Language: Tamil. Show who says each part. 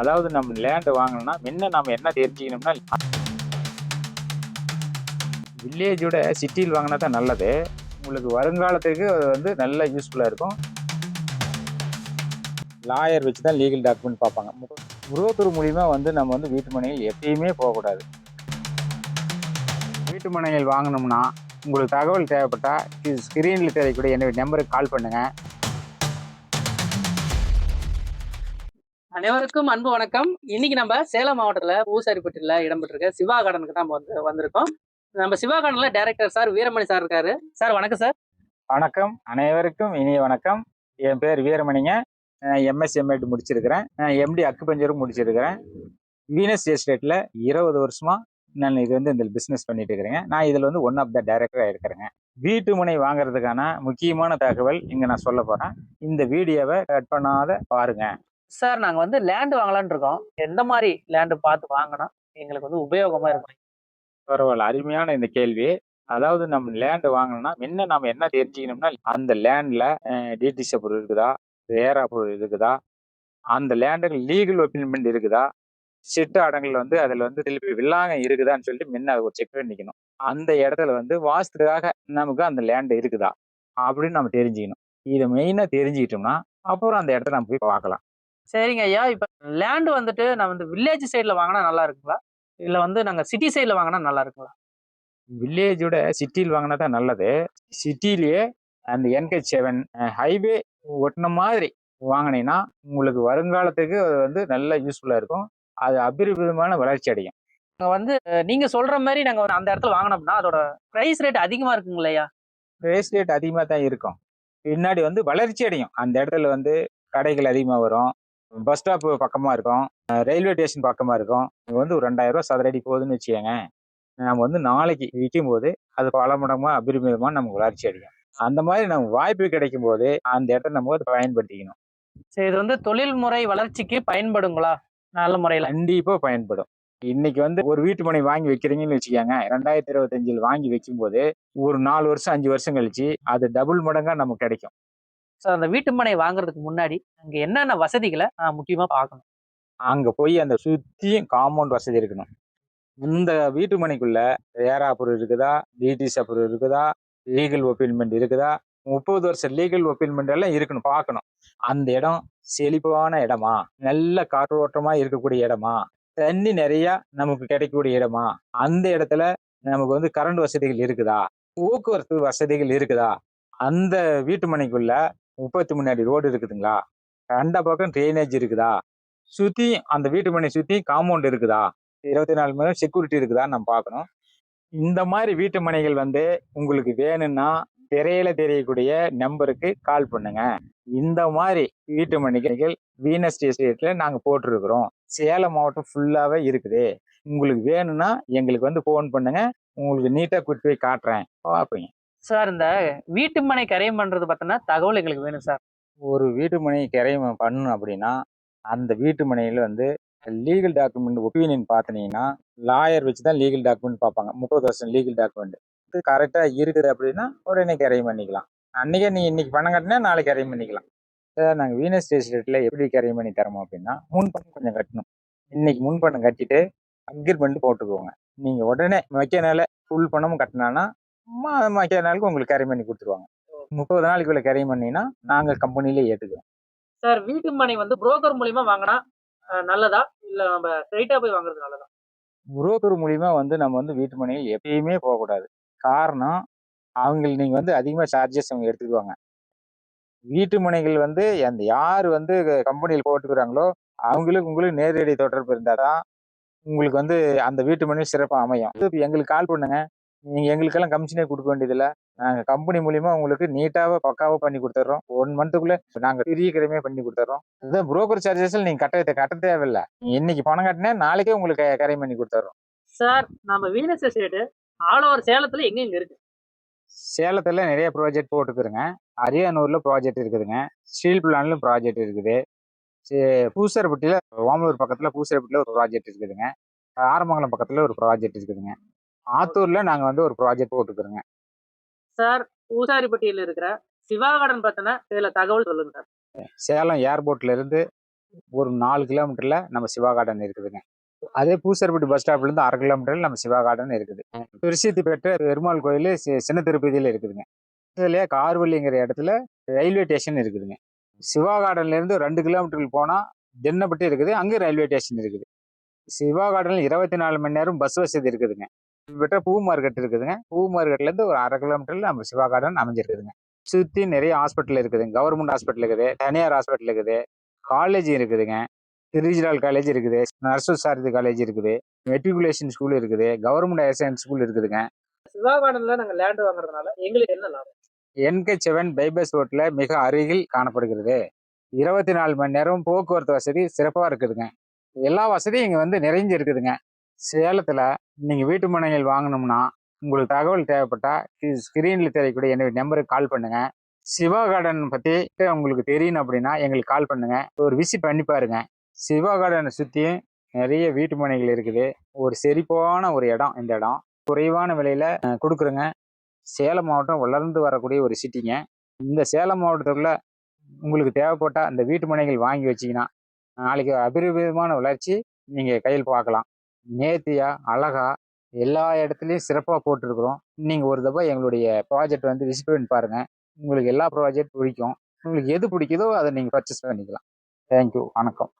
Speaker 1: அதாவது நம்ம லேண்டு வாங்கணும்னா முன்ன நம்ம என்ன தெரிஞ்சுக்கணும்னா வில்லேஜோட சிட்டியில் வாங்கினா தான் நல்லது. உங்களுக்கு வருங்காலத்துக்கு அது வந்து நல்ல யூஸ்ஃபுல்லாக இருக்கும். லாயர் வச்சு தான் லீகல் டாக்குமெண்ட் பார்ப்பாங்க. உருவத்தூர் மூலிமா வந்து நம்ம வந்து வீட்டு மனையில் எப்பயுமே போகக்கூடாது. வீட்டு மனைகள் வாங்கினோம்னா உங்களுக்கு தகவல் தேவைப்பட்டால் ஸ்க்ரீனில் தெரியக்கூடிய என்னுடைய நம்பருக்கு கால் பண்ணுங்கள்
Speaker 2: அனைவருக்கும் அன்பு வணக்கம். இன்னைக்கு நம்ம சேலம் மாவட்டத்தில் பூசாரிப்பட்டியில் இடம்பெற்றிருக்க சிவா கார்டனுக்கு தான் வந்து வந்திருக்கோம். நம்ம சிவா கார்டனில் டைரக்டர் சார் வீரமணி சார் இருக்காரு. சார் வணக்கம் சார்
Speaker 1: வணக்கம். அனைவருக்கும் இனிய வணக்கம். என் பேர் வீரமணிங்க. எம்எஸ் எம்எட் முடிச்சிருக்கிறேன். எம்டி அக்குபஞ்சரும் முடிச்சிருக்கிறேன். வீனஸ் எஸ்டேட்டில் இருபது வருஷமா நான் இது வந்து இந்த பிஸ்னஸ் பண்ணிட்டு இருக்கிறேங்க. நான் இதில் வந்து ஒன் ஆஃப் த டைரக்டராக இருக்கிறேங்க. வீட்டு முனை வாங்குறதுக்கான முக்கியமான தகவல் இங்கே நான் சொல்ல போகிறேன் இந்த வீடியோவை கட் பண்ணாத பாருங்க.
Speaker 2: சார் நாங்கள் வந்து லேண்டு வாங்கலாம்னு இருக்கோம். எந்த மாதிரி லேண்டு பார்த்து வாங்கினா எங்களுக்கு வந்து உபயோகமாக இருக்கும்
Speaker 1: பரவாயில்ல. அருமையான இந்த கேள்வி. அதாவது நம்ம லேண்டு வாங்கணும்னா முன்ன நம்ம என்ன தெரிஞ்சுக்கணும்னா அந்த லேண்டில் டிடிசி பொருள் இருக்குதா? ரேரா பொருள் இருக்குதா? அந்த லேண்டுக்கு லீகல் ஒப்பீனியன் இருக்குதா? சிட்டு அடங்கல் வந்து அதில் வந்து திருப்பி வில்லாங்க இருக்குதான்னு சொல்லிட்டு முன்ன அதை ஒரு செக் பண்ணிக்கணும். அந்த இடத்துல வந்து வாஸ்துக்காக நமக்கு அந்த லேண்டு இருக்குதா? அப்படின்னு நம்ம தெரிஞ்சுக்கணும். இதை மெயினாக தெரிஞ்சுக்கிட்டோம்னா அப்புறம் அந்த இடத்த நம்ம போய் பார்க்கலாம்.
Speaker 2: சரிங்க ஐயா. இப்ப லேண்டு வந்துட்டு நான் வந்து வில்லேஜ் சைட்ல வாங்கினா நல்லா இருக்குங்களா? இல்ல வந்து நாங்க சிட்டி சைட்ல வாங்கினா நல்லா இருக்குங்களா?
Speaker 1: வில்லேஜோட சிட்டியில் வாங்கினா தான் நல்லது. சிட்டிலேயே அந்த என்கேஜ் செவன் ஹைவே ஒட்டின மாதிரி வாங்கினீங்கன்னா உங்களுக்கு வருங்காலத்துக்கு அது வந்து நல்ல யூஸ்ஃபுல்லாக இருக்கும். அது அபரிவிதமான வளர்ச்சி அடையும்.
Speaker 2: நாங்க வந்து அஹ், நீங்க சொல்ற மாதிரி நாங்க வந்து அந்த இடத்துல வாங்கினோம்னா அதோட பிரைஸ் ரேட் அதிகமா இருக்குங்களா ஐயா?
Speaker 1: ரேஸ் ரேட் அதிகமாக தான் இருக்கும். பின்னாடி வந்து வளர்ச்சி அடையும். அந்த இடத்துல வந்து கடைகள் அதிகமாக வரும். பஸ் ஸ்டாப் பக்கமாக இருக்கும். ரயில்வே ஸ்டேஷன் பக்கமாக இருக்கும். இங்கே வந்து ஒரு ரெண்டாயிரம் ரூபா சதுரடி போகுதுன்னு வச்சுக்கோங்க. நம்ம வந்து நாளைக்கு விற்கும் போது அது பல மடங்காக அபரிமிதமாக நமக்கு வளர்ச்சி அடையும். அந்த மாதிரி நம்ம வாய்ப்பு கிடைக்கும் போது அந்த இடத்த நம்ம வந்து பயன்படுத்திக்கணும்.
Speaker 2: சரி இது வந்து தொழில்முறை வளர்ச்சிக்கு பயன்படுங்களா? நல்ல முறையில.
Speaker 1: கண்டிப்பாக பயன்படும். இன்னைக்கு வந்து ஒரு வீட்டு மனை வாங்கி வைக்கிறீங்கன்னு வச்சுக்கோங்க. ரெண்டாயிரத்தி இருபத்தஞ்சில் வாங்கி வைக்கும்போது ஒரு நாலு வருஷம் அஞ்சு வருஷம் கழிச்சு அது டபுள் மடங்கா நமக்கு கிடைக்கும்.
Speaker 2: ஸோ அந்த வீட்டு மனை வாங்குறதுக்கு முன்னாடி அங்கே என்னென்ன வசதிகளை நான் முக்கியமாக பார்க்கணும்?
Speaker 1: அங்கே போய் அந்த சுற்றியும் காம்பவுண்ட் வசதி இருக்கணும். இந்த வீட்டு மனைக்குள்ள அப்புறம் இருக்குதா? டிடிஸ் அப்புறம் இருக்குதா? லீகல் ஒப்பீல்மெண்ட் இருக்குதா? முப்பது வருஷம் லீகல் ஒப்பீல்மெண்ட் எல்லாம் இருக்கணும் பார்க்கணும். அந்த இடம் செழிப்பான இடமா? நல்ல காற்றோட்டமா இருக்கக்கூடிய இடமா? தண்ணி நிறையா நமக்கு கிடைக்கக்கூடிய இடமா? அந்த இடத்துல நமக்கு வந்து கரண்ட் வசதிகள் இருக்குதா? போக்குவரத்து வசதிகள் இருக்குதா? அந்த வீட்டு மனைக்குள்ள முப்பத்தி முன்னாடி ரோடு இருக்குதுங்களா? ரெண்ட பக்கம் ட்ரைனேஜ் இருக்குதா? சுற்றி அந்த வீட்டு மனை சுற்றி காம்பவுண்ட் இருக்குதா? இருபத்தி நாலு மணி நேரம் செக்யூரிட்டி இருக்குதா நம்ம பார்க்கணும். இந்த மாதிரி வீட்டு மனைகள் வந்து உங்களுக்கு வேணும்னா திரையில தெரியக்கூடிய நம்பருக்கு கால் பண்ணுங்க. இந்த மாதிரி வீட்டு மனைகள் வீனஸ் எஸ்டேட்ல நாங்கள் போட்டிருக்கிறோம். சேலம் மாவட்டம் ஃபுல்லாகவே இருக்குது. உங்களுக்கு வேணும்னா எங்களுக்கு வந்து ஃபோன் பண்ணுங்க. உங்களுக்கு நீட்டாக கூட்டி போய் காட்டுறேன். பார்ப்பீங்க.
Speaker 2: சார் இந்த வீட்டு மனை கரையம் பண்றது பார்த்தோன்னா தகவல் எங்களுக்கு வேணும் சார்.
Speaker 1: ஒரு வீட்டு மனை கிரையம் பண்ணணும் அப்படின்னா அந்த வீட்டு மனையில் வந்து லீகல் டாக்குமெண்ட் ஒப்பீனியன் பார்த்தீங்கன்னா லாயர் வச்சு தான் லீகல் டாக்குமெண்ட் பார்ப்பாங்க முப்பது வருஷம் லீகல் டாக்குமெண்ட் இது கரெக்டாக இருக்குது அப்படின்னா உடனே கரையம் பண்ணிக்கலாம். அன்றைக்கே நீங்கள் இன்னைக்கு பணம் கட்டினா நாளைக்கு கரையம் பண்ணிக்கலாம். சார் நாங்கள் வீனஸ் எஸ்டேட்டில் எப்படி கிரையம் பண்ணி தரோம் அப்படின்னா முன் பணம் கொஞ்சம் கட்டணும். இன்னைக்கு முன் பணம் கட்டிட்டு அக்ரிமெண்ட் போட்டுக்கோங்க. நீங்கள் உடனே வைக்கனால ஃபுல் பணமும் கட்டினான்னா வைக்க நாளுக்கு உங்களுக்கு கிரையம் பண்ணி கொடுத்துருவாங்க. முப்பது நாளைக்குள்ள கிரையம் பண்ணினா நாங்கள் கம்பெனிலே ஏற்றுக்குவோம்
Speaker 2: சார் வீட்டு மனை வந்து புரோக்கர் மூலியமா வாங்கினா நல்லதா? இல்ல நம்ம ஸ்ட்ரைட்டா போய் வாங்குறது நல்லதா?
Speaker 1: புரோக்கர் மூலியமா வந்து நம்ம வந்து வீட்டு மனையில் எப்பயுமே போகக்கூடாது. காரணம் அவங்க நீங்கள் வந்து அதிகமாக சார்ஜஸ் அவங்க எடுத்துக்குவாங்க. வீட்டு மனைகள் வந்து அந்த யார் வந்து கம்பெனியில் போட்டுக்கிறாங்களோ அவங்களுக்கு உங்களுக்கு நேரடி தொடர்பு இருந்தால் தான் உங்களுக்கு வந்து அந்த வீட்டு மனை சிறப்பாக அமையும். இப்ப எங்களுக்கு கால் பண்ணுங்க. நீங்கள் எங்களுக்கெல்லாம் கமிஷனே கொடுக்க வேண்டியதில்லை. நாங்கள் கம்பெனி மூலியமா உங்களுக்கு நீட்டாக பக்காவாக பண்ணி கொடுத்துட்றோம் ஒன் மந்த்துக்குள்ளே நாங்கள் பெரிய கிரமே பண்ணி கொடுத்துட்றோம் இதுதான் புரோக்கர் சார்ஜஸ் நீங்கள் கட்ட கட்ட தேவையில்லை. இன்னைக்கு பணம் கட்டினா நாளைக்கே உங்களுக்கு கரை பண்ணி கொடுத்துட்றோம்
Speaker 2: சார் நம்ம வீனஸ் எஸ்டேட் ஆல் ஓவர் சேலத்துல எங்க எங்க இருக்கு?
Speaker 1: சேலத்துல நிறைய ப்ராஜெக்ட் போட்டுக்கிறேங்க அரியானூர்ல ப்ராஜெக்ட் இருக்குதுங்க. ஸ்டீல் பிளான்ல ப்ராஜெக்ட் இருக்குது. பூசரப்பட்டியில ஓமலூர் பக்கத்துல பூசரப்பட்டியில ஒரு ப்ராஜெக்ட் இருக்குதுங்க. ஆரமங்கலம் பக்கத்துல ஒரு ப்ராஜெக்ட் இருக்குதுங்க. ஆத்தூர்ல நாங்க வந்து ஒரு ப்ராஜெக்ட் போட்டுக்கிறோங்க.
Speaker 2: சார் பூசாரிப்பட்டியில இருக்கிற சிவா கார்டன் பார்த்தோன்னா இதுல தகவல் சொல்லுங்க. சார்
Speaker 1: சேலம் ஏர்போர்ட்ல இருந்து ஒரு நாலு கிலோமீட்டர்ல நம்ம சிவா கார்டன் இருக்குதுங்க. அதே பூசர்பட்டி பஸ் ஸ்டாப்ல இருந்து அரை கிலோமீட்டர்ல நம்ம சிவா கார்டன் இருக்குது. பிரசித்தி பெற்ற பெருமாள் கோயில் சின்ன திருப்பதியில இருக்குதுங்க. இதுலயே கார்வள்ளிங்கிற இடத்துல ரயில்வே ஸ்டேஷன் இருக்குதுங்க. சிவா கார்டன்ல இருந்து ரெண்டு கிலோமீட்டருக்கு போனா தென்னப்பட்டி இருக்குது அங்கே ரயில்வே ஸ்டேஷன் இருக்குது. சிவா கார்டன்ல இருபத்தி நாலு மணி நேரம் பஸ் வசதி இருக்குதுங்க. பெற்ற பூ மார்க்கெட் இருக்குதுங்க. பூ மார்க்கெட்ல இருந்து ஒரு அரை கிலோமீட்டர்ல நம்ம சிவா கார்டன் அமைஞ்சிருக்குதுங்க. சுத்தி நிறைய ஹாஸ்பிட்டல் இருக்குதுங்க கவர்மெண்ட் ஹாஸ்பிட்டல் இருக்குது. தனியார் ஹாஸ்பிட்டல் இருக்குது. காலேஜ் இருக்குதுங்க. ரீஜனல் காலேஜ் இருக்குது. நர்சு சாரதி காலேஜ் இருக்குது. மெட்ரிகுலேஷன் ஸ்கூல் இருக்குது. கவர்மெண்ட் ஹையர் செகண்டரி ஸ்கூல் இருக்குதுங்க.
Speaker 2: சிவா கார்டன்ல நாங்க லேண்ட் வாங்குறதுனால எங்களுக்கு என்ன லாபம்?
Speaker 1: என்கே செவன் பைபாஸ் ரோட்ல மிக அருகில் காணப்படுகிறது. இருபத்தி நாலு மணி நேரம் போக்குவரத்து வசதி சிறப்பாக இருக்குதுங்க. எல்லா வசதியும் இங்கே வந்து நிறைஞ்சு இருக்குதுங்க சேலத்தில் நீங்கள் வீட்டு மனைகள் வாங்கணும்னா உங்களுக்கு தகவல் தேவைப்பட்டா ஸ்க்ரீனில் தெரியக்கூடிய என்னுடைய நம்பருக்கு கால் பண்ணுங்கள் சிவா கார்டன் பற்றி உங்களுக்கு தெரியணும் அப்படின்னா எங்களுக்கு கால் பண்ணுங்க. ஒரு விசிட் பண்ணி பாருங்கள் சிவா கார்டனை சுற்றியும் நிறைய வீட்டு மனைகள் இருக்குது. ஒரு செழிப்பான ஒரு இடம் இந்த இடம். குறைவான விலையில கொடுக்குறேங்க கொடுக்குறோங்க. சேலம் மாவட்டம் வளர்ந்து வரக்கூடிய ஒரு சிட்டிங்க இந்த சேலம் மாவட்டத்துக்குள்ளே உங்களுக்கு தேவைப்பட்டால் அந்த வீட்டு மனைகள் வாங்கி வச்சீங்கன்னா நாளைக்கு அபரிவிதமான வளர்ச்சி நீங்கள் கையில் பார்க்கலாம். நேர்த்தியா அழகா எல்லா இடத்துலையும் சிறப்பாக போட்டிருக்கிறோம். நீங்கள் ஒரு தடவை எங்களுடைய ப்ராஜெக்ட் வந்து விசிட் பண்ணி பாருங்கள் உங்களுக்கு எல்லா ப்ராஜெக்ட் பிடிக்கும். உங்களுக்கு எது பிடிக்குதோ அதை நீங்கள் பர்ச்சேஸ் பண்ணிக்கலாம். தேங்க்யூ வணக்கம்.